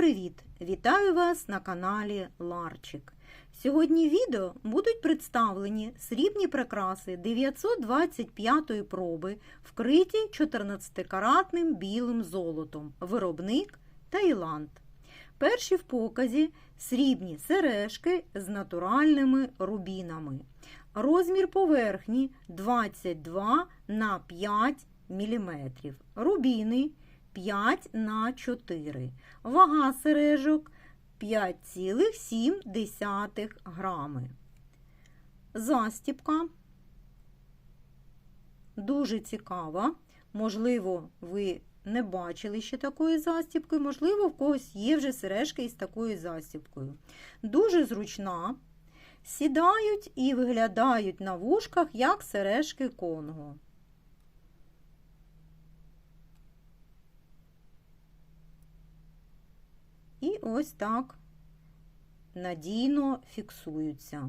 привіт! Вітаю вас на каналі Ларчик. Сьогодні відео будуть представлені срібні прикраси 925-ї проби, вкриті 14-каратним білим золотом, виробник Таїланд. Перші в показі срібні сережки з натуральними рубінами. Розмір поверхні 22 на 5 мм. Рубіни 5 на 4. Вага сережок 5,7 грами. Застіпка дуже цікава. Можливо, ви не бачили ще такої застіпки, можливо, в когось є вже сережки із такою застіпкою. Дуже зручна. Сідають і виглядають на вушках, як сережки Конго. І ось так надійно фіксуються.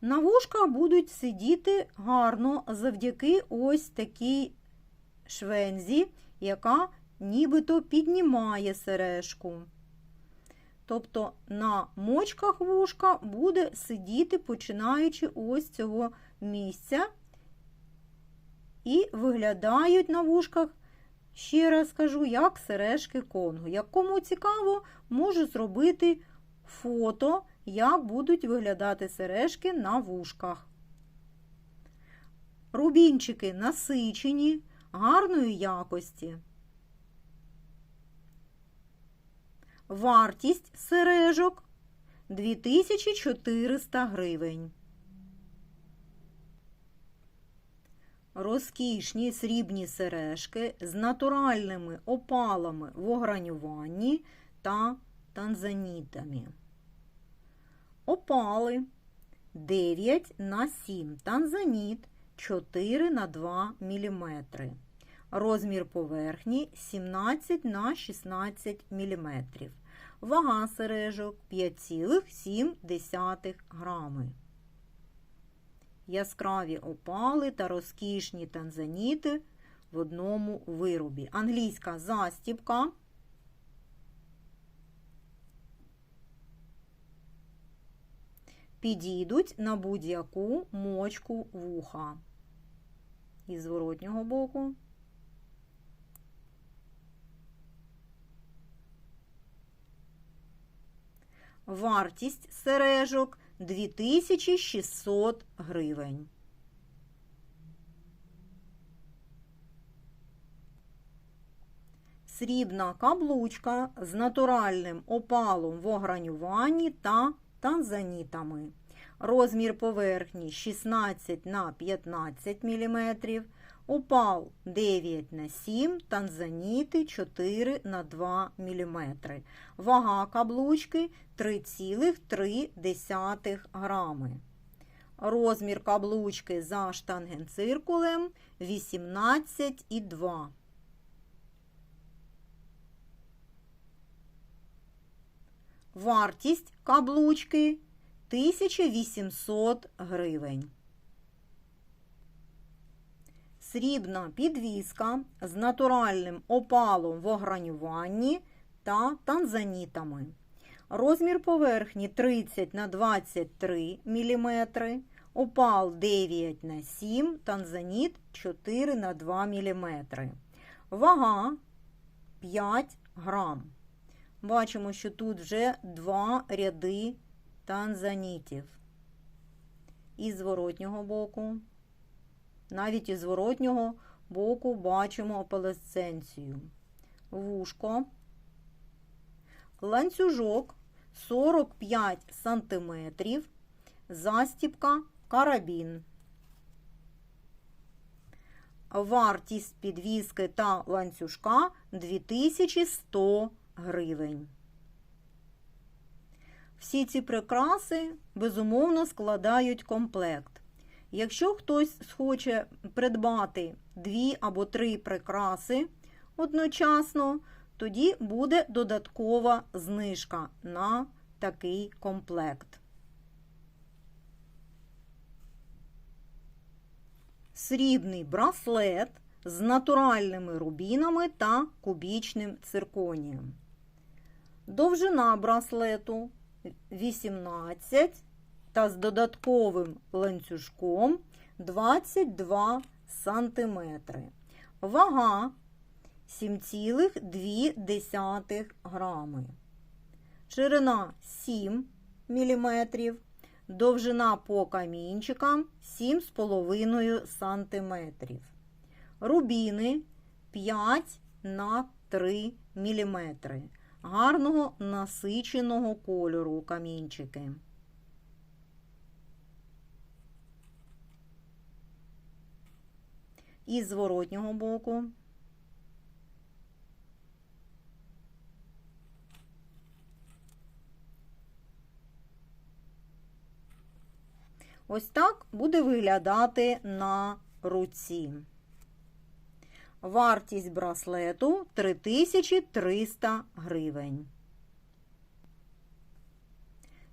На вушках будуть сидіти гарно завдяки ось такій швензі, яка нібито піднімає сережку. Тобто на мочках вушка буде сидіти, починаючи ось цього місця, і виглядають на вушках, ще раз кажу, як сережки Конго. Як кому цікаво, можу зробити фото, як будуть виглядати сережки на вушках. Рубінчики насичені, гарної якості. Вартість сережок 2400 гривень. Розкішні срібні сережки з натуральними опалами в огранюванні та танзанітами. Опали 9 на 7 танзаніт 4 на 2 мм. Розмір поверхні 17 на 16 мм. Вага сережок 5,7 грами. Яскраві опали та розкішні танзаніти в одному виробі. Англійська застіпка. Підійдуть на будь-яку мочку вуха. Із зворотнього боку. Вартість сережок 2600 гривень. Срібна каблучка з натуральним опалом в огранюванні та танзанітами. Розмір поверхні 16 на 15 мм, опал 9 на 7 танзаніти 4 на 2 мм. Вага каблучки 3,3 грами. Розмір каблучки за штангенциркулем 18,2. Вартість каблучки 1800 гривень. Срібна підвіска з натуральним опалом в огранюванні та танзанітами. Розмір поверхні 30 на 23 мм, опал 9 на 7 танзаніт 4 на 2 мм. Вага 5 грам. Бачимо, що тут вже два ряди танзанітів. Із зворотнього боку. Навіть із зворотнього боку бачимо опалесценцію. Вушко, ланцюжок 45 см, застіпка, карабін. Вартість підвіски та ланцюжка 2100 гривень. Всі ці прикраси, безумовно, складають комплект. Якщо хтось схоче придбати дві або три прикраси одночасно, тоді буде додаткова знижка на такий комплект. срібний браслет з натуральними рубінами та кубічним цирконієм. Довжина браслету 18 та з додатковим ланцюжком 22 см. Вага 7,2 грами. Ширина 7 мм. Довжина по камінчикам 7,5 см. Рубіни 5 на 3 мм. Гарного насиченого кольору камінчики. І зворотнього боку. Ось так буде виглядати на руці. Вартість браслету 3300 гривень.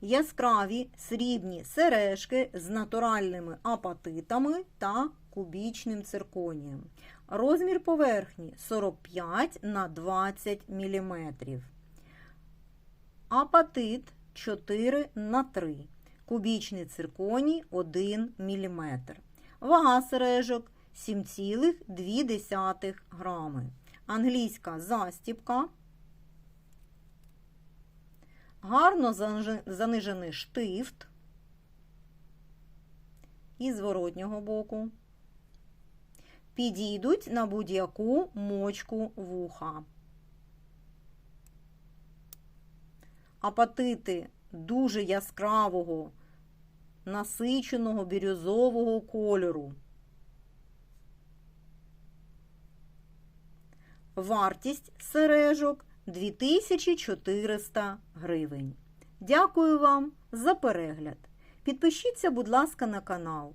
Яскраві срібні сережки з натуральними апатитами та кубічним цирконієм. Розмір поверхні 45 на 20 мм. Апатит 4 на 3 Кубічний цирконій 1 мм. Вага сережок 7,2 грами. Англійська застіпка. Гарно занижений штифт і зворотнього боку. Підійдуть на будь-яку мочку вуха. Апатити дуже яскравого, насиченого бірюзового кольору. Вартість сережок 2400 гривень. Дякую вам за перегляд. Підпишіться, будь ласка, на канал.